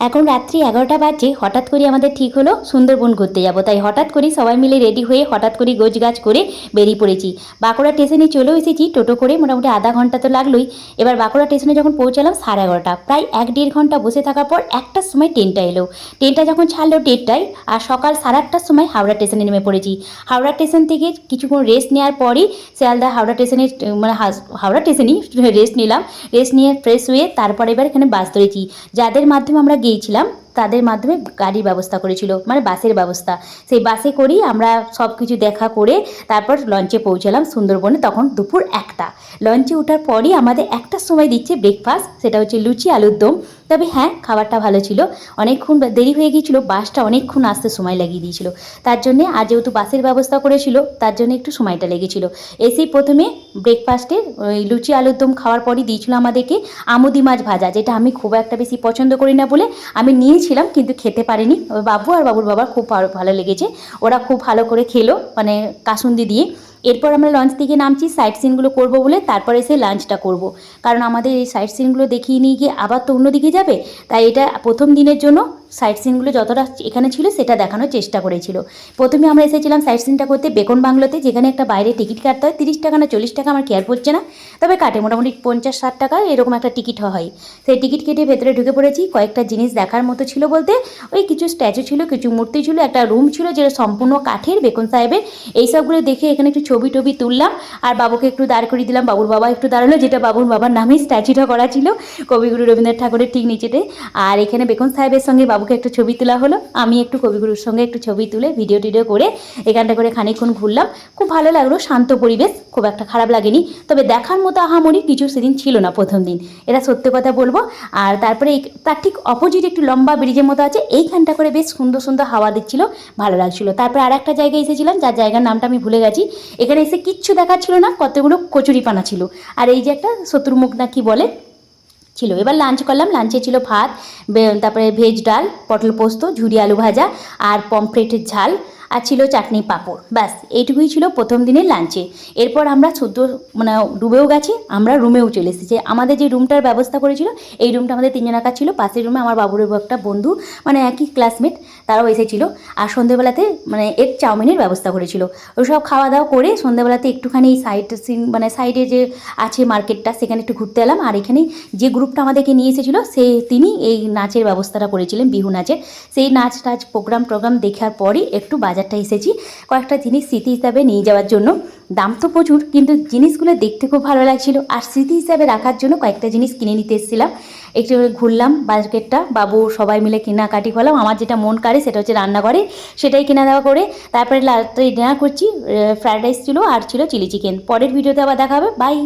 এখন রাত্রি এগারোটা বাজে, হঠাৎ করে আমাদের ঠিক হলো সুন্দরবন ঘুরতে যাব। তাই হঠাৎ করে সবাই মিলে রেডি হয়ে হঠাৎ করে গোছগাছ করে বেরিয়ে পড়েছি। বাঁকুড়া স্টেশনে চলেও এসেছি, টোটো করে মোটামুটি আধা ঘণ্টা তো লাগলোই। এবার বাঁকুড়া স্টেশনে যখন পৌঁছালাম সাড়ে এগারোটা, প্রায় এক দেড় ঘণ্টা বসে থাকার পর একটার সময় ট্রেনটা এলো। ট্রেনটা যখন ছাড়লো দেড়টায়, আর সকাল সাড়ে আটটার সময় হাওড়া স্টেশনে নেমে পড়েছি। হাওড়া স্টেশন থেকে কিছুক্ষণ রেস্ট নেওয়ার পরই শিয়ালদা হাওড়া স্টেশনে মানে হাওড়া স্টেশনেই রেস্ট নিলাম। রেস্ট নিয়ে ফ্রেশ হয়ে তারপরে এবার এখানে বাস ধরেছি। যাদের মাধ্যমে আমরা গিয়েছিলাম তাদের মাধ্যমে গাড়ির ব্যবস্থা করেছিল মানে বাসের ব্যবস্থা। সেই বাসে করেই আমরা সব কিছু দেখা করে তারপর লঞ্চে পৌঁছালাম সুন্দরবনে তখন দুপুর একটা। লঞ্চে ওঠার পরই আমাদের একটার সময় দিচ্ছে ব্রেকফাস্ট সেটা হচ্ছে লুচি, আলুর দম। তবে হ্যাঁ খাবারটা ভালো ছিল। অনেকক্ষণ দেরি হয়ে গিয়েছিল, বাসটা অনেকক্ষণ আসতে সময় লাগিয়ে দিয়েছিল। তার জন্যে আর যেহেতু বাসের ব্যবস্থা করেছিল, তার জন্য একটু সময়টা লেগেছিল। এসেই প্রথমে ব্রেকফাস্টে ওই লুচি, আলুর দম খাওয়ার পরই দিয়েছিল আমাদেরকে আমুদি মাছ ভাজা, যেটা আমি খুব একটা বেশি পছন্দ করি না বলে আমি নিয়েছিলাম কিন্তু খেতে পারিনি। ওই বাবু আর বাবুর বাবার খুব ভালো- ভালো লেগেছে। ওরা খুব ভালো করে খেলো মানে কাসুন্দি দিয়ে। এরপর আমরা লঞ্চ থেকে নামছি সাইট সিনগুলো করব বলে তারপরে এসে লাঞ্চটা করব। কারণ আমাদের এই সাইট সিনগুলো দেখিয়ে নিয়ে গিয়ে আবার তো অন্যদিকে যাবে, তাই এটা প্রথম দিনের জন্য। সাইট সিনগুলো যতটা এখানে ছিল সেটা দেখানোর চেষ্টা করেছিল। প্রথমে আমরা এসেছিলাম সাইট সিনটা করতে বেকন বাংলোতে, যেখানে একটা বাইরে টিকিট কাটতে হয়। তিরিশ টাকা না চল্লিশ টাকা আমার খেয়াল পড়ছে না। তবে কাটে, মোটামুটি পঞ্চাশ ষাট টাকা এরকম একটা টিকিট হয়। সেই টিকিট কেটে ভেতরে ঢুকে পড়েছি। কয়েকটা জিনিস দেখার মতো ছিল বলতে, ওই কিছু স্ট্যাচু ছিল, কিছু মূর্তি ছিল, একটা রুম ছিল যেটা সম্পূর্ণ কাঠের বেকন সাহেবের। এইসবগুলো দেখে এখানে একটু ছবি টবি তুললাম আর বাবুকে একটু দাঁড় করিয়ে দিলাম। বাবুর বাবা একটু দাঁড়াল, যেটা বাবুর বাবার নামেই স্ট্যাচুটা করা ছিল। কবিগুরু রবীন্দ্রনাথ ঠাকুরের ঠিক নিচেতে। আর এখানে বেকন সাহেবের সঙ্গে বাবুকে একটু ছবি তোলা হলো, আমি একটু কবিগুরুর সঙ্গে একটু ছবি তুলে ভিডিও টিডিও করে এখানটা করে খানিকক্ষণ ঘুরলাম। খুব ভালো লাগল, শান্ত পরিবেশ, খুব একটা খারাপ লাগেনি, তবে দেখার মতো আহামরি কিছু সেদিন ছিল না প্রথম দিন। এটা সত্যি কথা বলব। আর তারপরে তার ঠিক অপোজিট একটু লম্বা ব্রিজের মতো আছে, এইখানটা করে বেশ সুন্দর সুন্দর হাওয়া দিচ্ছিল, ভালো লাগছিল। তারপরে আর একটা জায়গায় এসেছিলাম, যার জায়গার নামটা আমি ভুলে গেছি। এখানে এসে কিচ্ছু দেখার ছিল না, কতগুলো কচুরিপানা ছিল। আর এই যে একটা শত্রুমুখ না কি বলে ছিল। এবার লাঞ্চ করলাম। লাঞ্চে ছিল ভাত তারপরে ভেজ ডাল, পটল পোস্ত ঝুড়ি আলু ভাজা আর পমফ্রেটের ঝাল। আর ছিল চাটনি পাঁপড়। ব্যাস, এইটুকুই ছিল প্রথম দিনের লাঞ্চে এরপর আমরা শুদ্ধ মানে ডুবেও গেছি, আমরা রুমেও চলে এসেছি। আমাদের যে রুমটার ব্যবস্থা করেছিল, এই রুমটা আমাদের তিনজন একা ছিল। পাশের রুমে আমার বাবুর একটা বন্ধু মানে একই ক্লাসমেট তারাও এসেছিল। আর সন্ধেবেলাতে মানে এক চাউমিনের ব্যবস্থা করেছিল। ওসব খাওয়া দাওয়া করে সন্ধেবেলাতে একটুখানি সাইড সিন মানে সাইডে যে আছে মার্কেটটা সেখানে একটু ঘুরতে এলাম। আর এখানে যে গ্রুপটা আমাদেরকে নিয়ে এসেছিল, সে, তিনি এই নাচের ব্যবস্থাটা করেছিলেন, বিহু নাচের। সেই নাচ টাচ প্রোগ্রাম টোগ্রাম দেখার পরই একটু বাজারটা এসেছি। কয়েকটা জিনিস স্মৃতি হিসাবে নিয়ে যাওয়ার জন্য। দাম তো প্রচুর, কিন্তু জিনিসগুলো দেখতে খুব ভালো লাগছিল। আর স্মৃতি হিসাবে রাখার জন্য কয়েকটা জিনিস কিনে নিতে এসেছিলাম। একটু ঘুরলাম মার্কেটটা বাবু সবাই মিলে কেনাকাটি করলাম। আমার যেটা মন কাড়ে সেটা হচ্ছে রান্নাঘরে সেটাই কেনা দেওয়া করে। তারপরে রাত্রে ডিনার করছি ফ্রায়েড রাইস ছিল আর ছিল চিলি চিকেন পরের ভিডিওতে আবার দেখা হবে। বাই